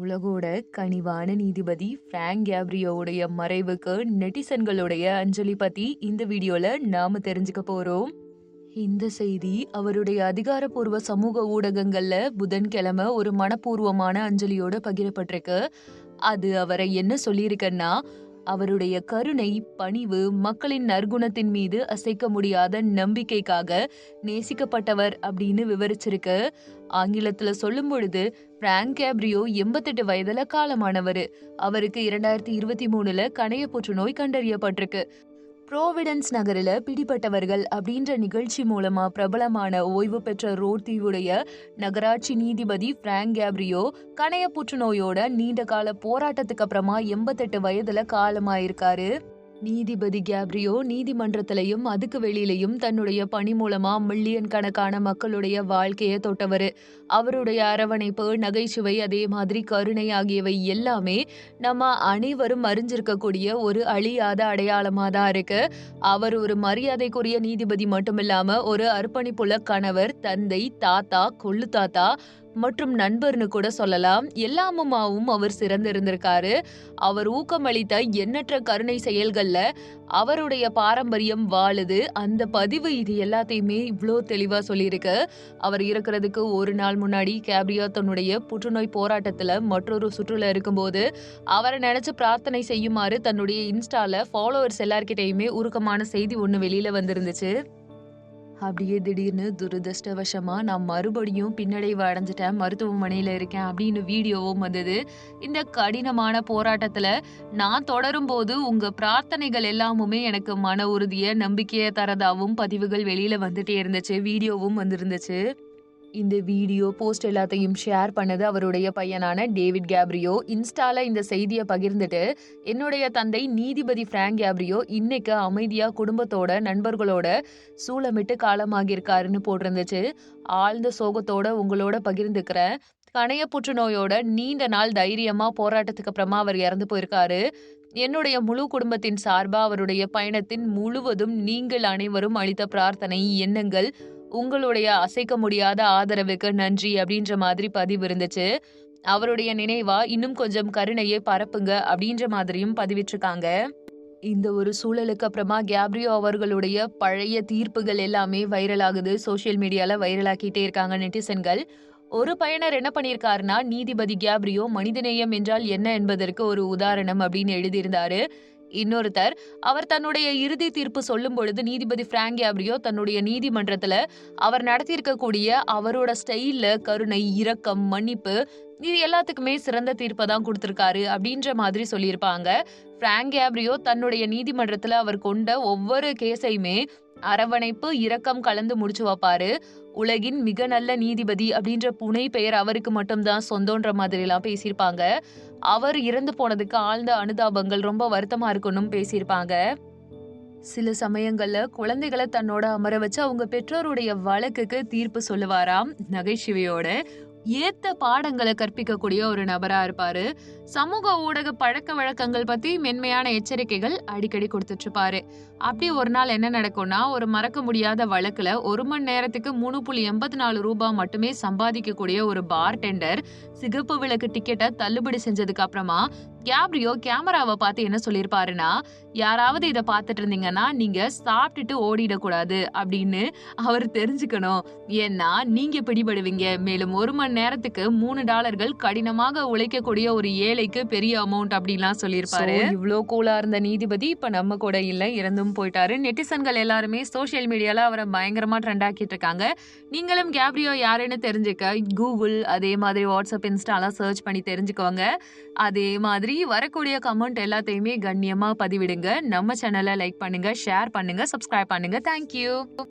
உலகோட கனிவான நீதிபதி பிராங்க் கேப்ரியோவுடைய மறைவுக்கு நெட்டிசன்களுடைய அஞ்சலி பத்தி இந்த வீடியோல நாம தெரிஞ்சுக்க போறோம். இந்த செய்தி அவருடைய அதிகாரப்பூர்வ சமூக ஊடகங்கள்ல புதன்கிழமை ஒரு மனப்பூர்வமான அஞ்சலியோட பகிரப்பட்டிருக்கு. அது அவரை என்ன சொல்லியிருக்கன்னா அவருடைய கருணை பணிவு மக்களின் நற்குணத்தின் மீது அசைக்க முடியாத நம்பிக்கைக்காக நேசிக்கப்பட்டவர் அப்படின்னு விவரிச்சிருக்கு. ஆங்கிலத்துல சொல்லும் பொழுது பிராங்க் கேப்ரியோ எண்பத்தெட்டு வயதுல காலமானவர். அவருக்கு இரண்டாயிரத்தி இருபத்தி மூணுல கணைய புற்றுநோய் கண்டறியப்பட்டிருக்கு. ப்ரோவிடன்ஸ் நகரில் பிடிபட்டவர்கள் அப்படின்ற நிகழ்ச்சி மூலமா பிரபலமான ஓய்வு பெற்ற ரோட் தீவுடைய நகராட்சி நீதிபதி பிராங்க் கேப்ரியோ கணைய புற்றுநோயோட நீண்ட கால போராட்டத்துக்கு அப்புறமா எண்பத்தெட்டு வயதுல காலமாயிருக்காரு. நீதிபதி கேப்ரியோ நீதிமன்றத்திலையும் அதுக்கு வெளியிலையும் தன்னுடைய பணி மூலமா மில்லியன் கணக்கான மக்களுடைய வாழ்க்கையை தொட்டவர். அவருடைய அரவணைப்பு நகைச்சுவை அதே மாதிரி கருணை ஆகியவை எல்லாமே நம்ம அனைவரும் அறிஞ்சிருக்கக்கூடிய ஒரு அழியாத அடையாளமா தான் இருக்கு. அவர் ஒரு மரியாதைக்குரிய நீதிபதி மட்டுமில்லாம ஒரு அர்ப்பணிப்புள்ள கணவர் தந்தை தாத்தா கொள்ளு தாத்தா மற்றும் நண்பர்னு கூட சொல்லலாம். எல்லாமுமாவும் அவர் சிறந்திருந்திருக்காரு. அவர் ஊக்கமளித்த எண்ணற்ற கருணை செயல்கள்ல அவருடைய பாரம்பரியம் வாழுது. அந்த பதிவு இது எல்லாத்தையுமே இவ்வளோ தெளிவா சொல்லியிருக்கு. அவர் இருக்கிறதுக்கு ஒரு நாள் முன்னாடி கேப்ரியா தன்னுடைய புற்றுநோய் போராட்டத்துல மற்றொரு சுற்றுல இருக்கும்போது அவரை நினைச்சு பிரார்த்தனை செய்யுமாறு தன்னுடைய இன்ஸ்டால ஃபாலோவர்ஸ் எல்லார்கிட்டையுமே உருக்கமான செய்தி ஒன்று வெளியில வந்திருந்துச்சு. அப்படியே திடீர்னு துரதிருஷ்டவசமாக நான் மறுபடியும் பின்னடைவு அடைஞ்சிட்டேன் மருத்துவமனையில் இருக்கேன் அப்படின்னு வீடியோவும் வந்தது. இந்த கடினமான போராட்டத்தில் நான் தொடரும் போது பிரார்த்தனைகள் எல்லாமுமே எனக்கு மன உறுதியை நம்பிக்கையை தரதாகவும் பதிவுகள் வெளியில் வந்துட்டே இருந்துச்சு வீடியோவும் வந்திருந்துச்சு. இந்த வீடியோ போஸ்ட் எல்லாத்தையும் ஷேர் பண்ணது அவருடைய பையனான டேவிட் கேப்ரியோ. இன்ஸ்டால இந்த செய்தியை பகிர்ந்துட்டு என்னுடைய தந்தை நீதிபதி பிராங்க் கேப்ரியோ இன்னைக்கு அமைதியா குடும்பத்தோட நண்பர்களோட சூளமிட்டு காலமாகியிருக்காருன்னு போட்டிருந்துச்சு. ஆழ்ந்த சோகத்தோட உங்களோட பகிர்ந்துக்கிறேன். கணைய புற்றுநோயோட நீண்ட நாள் தைரியமா போராட்டத்துக்கு அப்புறமா அவர் இறந்து போயிருக்காரு. என்னுடைய முழு குடும்பத்தின் சார்பா அவருடைய பயணத்தின் முழுவதும் நீங்கள் அனைவரும் அளித்த பிரார்த்தனை எண்ணங்கள் உங்களுடைய அசைக்க முடியாத ஆதரவுக்கு நன்றி அப்படின்ற மாதிரி பதிவு இருந்துச்சு. அவருடைய நினைவா இன்னும் கொஞ்சம் கருணையை பரப்புங்க அப்படின்ற மாதிரியும் பதிவிட்டிருக்காங்க. இந்த ஒரு சூழலுக்கு அப்புறமா கேப்ரியோ அவர்களுடைய பழைய தீர்ப்புகள் எல்லாமே வைரல் ஆகுது. சோஷியல் மீடியால வைரலாக்கிட்டே இருக்காங்க நெட்டிசன்கள். ஒரு பயனர் என்ன பண்ணியிருக்காருன்னா நீதிபதி கேப்ரியோ மனிதநேயம் என்றால் என்ன என்பதற்கு ஒரு உதாரணம் அப்படின்னு எழுதியிருந்தாரு. இன்னொருத்தர் அவர் தன்னுடைய இறுதி தீர்ப்பு சொல்லும் பொழுது நீதிபதி பிராங்கி கேப்ரியோ தன்னுடைய நீதிமன்றத்துல அவர் நடத்தியிருக்கக்கூடிய அவரோட ஸ்டைல்ல கருணை இரக்கம் மன்னிப்பு இது எல்லாத்துக்குமே சிறந்த தீர்ப்பை தான் கொடுத்துருக்காரு அப்படின்ற மாதிரி சொல்லியிருப்பாங்க. பிராங்க் கேப்ரியோ தன்னுடைய நீதிமன்றத்தில் அவர் கொண்ட ஒவ்வொரு கேஸையுமே அரவணைப்பு இரக்கம் கலந்து முடிச்சு வைப்பாரு. உலகின் மிக நல்ல நீதிபதி அப்படின்ற புனை பெயர் அவருக்கு மட்டும்தான் சொந்தன்ற மாதிரிலாம் பேசியிருப்பாங்க. அவர் இறந்து போனதுக்கு ஆழ்ந்த அனுதாபங்கள் ரொம்ப வருத்தமா இருக்கணும் பேசியிருப்பாங்க. சில சமயங்கள்ல குழந்தைகளை தன்னோட அமர வச்சு அவங்க பெற்றோருடைய வழக்குக்கு தீர்ப்பு சொல்லுவாராம் நகைச்சுவையோட ஏத்த பாடங்களை கற்பிக்கக்கூடிய ஒரு நபரா இருப்பாரு. சமூக ஊடக பழக்க வழக்கங்கள் பத்தி மென்மையான எச்சரிக்கைகள் அடிக்கடி கொடுத்துட்டு இருப்பாரு அப்படி ஒரு நாள் என்ன நடக்கும்னா ஒரு மறக்க முடியாத வழக்குல ஒரு மணி நேரத்துக்கு மூணு புள்ளி எண்பத்தி நாலு ரூபாய் மட்டுமே சம்பாதிக்கக்கூடிய ஒரு பார் டெண்டர் சிகப்பு விளக்கு டிக்கெட்டை தள்ளுபடி செஞ்சதுக்கு அப்புறமா கேப்ரியோ கேமராவை பார்த்து என்ன சொல்லியிருப்பாருன்னா யாராவது இதை பார்த்துட்டு இருந்தீங்கன்னா நீங்க சாப்பிட்டுட்டு ஓடிடக்கூடாது அப்படின்னு அவர் தெரிஞ்சுக்கணும். ஏன்னா நீங்க பிடிபடுவீங்க. மேலும் ஒரு மணி நேரத்துக்கு மூணு டாலர்கள் கடினமாக உழைக்கக்கூடிய ஒரு ஏழைக்கு பெரிய அமௌண்ட் அப்படின்லாம் சொல்லியிருப்பாரு. இவ்வளோ கூலா இருந்த நீதிபதி இப்ப நம்ம கூட இல்லை இறந்தும் போயிட்டாரு. நெட்டிசன்கள் எல்லாருமே சோஷியல் மீடியால அவரை பயங்கரமா ட்ரெண்ட் ஆக்கிட்டு இருக்காங்க. நீங்களும் கேப்ரியோ யாருன்னு தெரிஞ்சுக்க கூகுள் அதே மாதிரி வாட்ஸ்அப் இன்ஸ்டாலாம் சர்ச் பண்ணி தெரிஞ்சுக்கோங்க. அதே மாதிரி வரக்கூடிய கமெண்ட் எல்லாத்தையுமே கண்ணியமா பதிவிடுங்க. நம்ம சேனலை லைக் பண்ணுங்க ஷேர் பண்ணுங்க சப்ஸ்கிரைப் பண்ணுங்க. தேங்க்யூ